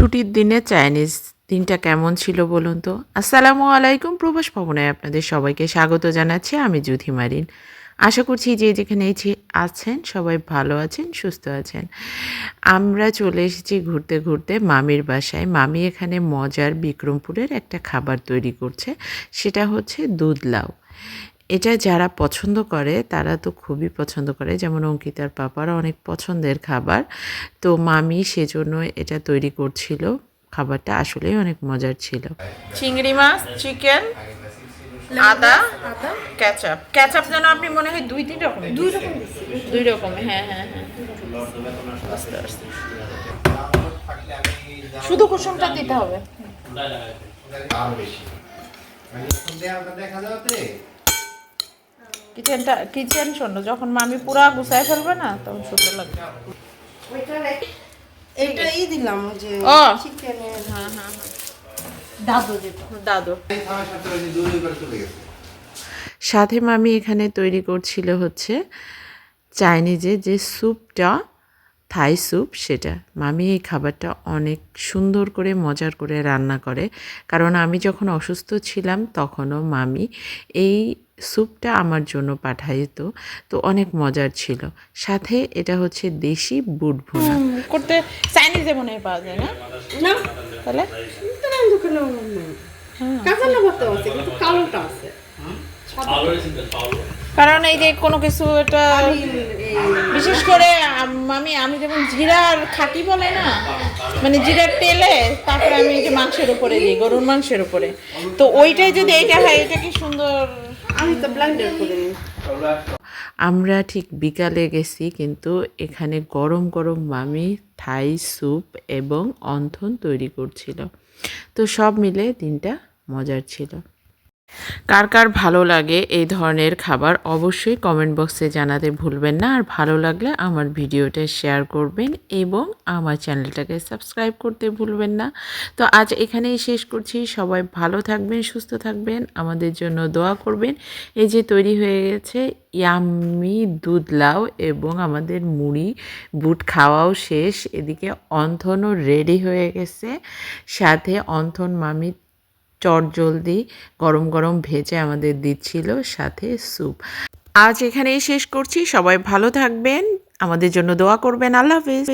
ছুটির দিনে চাইনিজ দিনটা কেমন ছিল বলুন তো? আসসালামু আলাইকুম, প্রবাস ভবনে আপনাদের সবাইকে স্বাগত জানাচ্ছি। আমি জুথি মারিন। আশা করছি যে যেখানে আছেন, সবাই ভালো আছেন, সুস্থ আছেন। আমরা চলে এসেছি ঘুরতে ঘুরতে মামির বাসায়। মামি এখানে মজার বিক্রমপুরের একটা খাবার তৈরি করছে, সেটা হচ্ছে দুধ লাউ এটা যারা পছন্দ করে তারা তো খুবই পছন্দ করে। যেমন অঙ্কিতার পাপার অনেক পছন্দের খাবার। তো মামি সেজন্য এটা তৈরি করছিল। খাবারটা আসলেই অনেক মজার ছিল। চিংড়ি মাছ চিকেন আদা ক্যাচআপ ক্যাচআপ যেন আপনি মনে হয় দুই তিন রকম দুই রকম দুই রকম হ্যাঁ হ্যাঁ হ্যাঁ। শুধু কুসুমটা দিতে হবে। আরও বেশি। মানে দেখা যাবে কিচেনটা কিচেন শোন যখন মামি পুরা গুছায় ফেলবে না তখন সুন্দর লাগবে। এটাই দিলাম যে ও। হ্যাঁ হ্যাঁ দাদু দাদু। সাথে মামি এখানে তৈরি করছিল হচ্ছে চাইনিজে যে স্যুপটা থাই স্যুপ সেটা। মামি এই খাবারটা অনেক সুন্দর করে মজার করে রান্না করে। কারণ আমি যখন অসুস্থ ছিলাম তখনও মামি এই স্যুপটা আমার জন্য পাঠাইত। তো অনেক মজার ছিল। সাথে এটা হচ্ছে দেশি বুট ভুনা করতে চাইনিজে মনে হয় পাওয়া যায় না? না? তাহলে? কাঁচা আছে কিন্তু কালোটা আছে। কারণ এই যে কোনো কিছু এটা বিশেষ করে আম- আমি আমি যেমন জিরার খাঁটি বলে না মানে জিরার তেলে তারপরে আমি এই যে মাংসের উপরে দিই গরুর মাংসের উপরে। তো ওইটাই যদি এইটা হয় এটা কি সুন্দর? আমি তো ব্লেন্ডার করে নিই। আমরা ঠিক বিকালে গেছি কিন্তু এখানে গরম গরম মামি থাই স্যুপ এবং অন্থন তৈরি করছিল। তো সব মিলে দিনটা মজার ছিল। কার কার ভালো লাগে এই ধরনের খাবার অবশ্যই কমেন্ট বক্সে জানাতে ভুলবেন না। আর ভালো লাগলে আমার ভিডিওটা শেয়ার করবেন এবং আমার চ্যানেলটাকে সাবস্ক্রাইব করতে ভুলবেন না। তো আজ এখানেই শেষ করছি। সবাই ভালো থাকবেন, সুস্থ থাকবেন, আমাদের জন্য দোয়া করবেন। এই যে তৈরি হয়ে গেছে ইয়াম্মি দুধ লাউ এবং আমাদের মুড়ি বুট খাওয়াও শেষ। এদিকে অন্থনও রেডি হয়ে গেছে। সাথে অন্থন মামি চটজলদি গরম গরম ভেজে আমাদের দিচ্ছিল সাথে স্যুপ। আজ এখানেই শেষ করছি। সবাই ভালো থাকবেন। আমাদের জন্য দোয়া করবেন। আল্লাহ হাফেজ।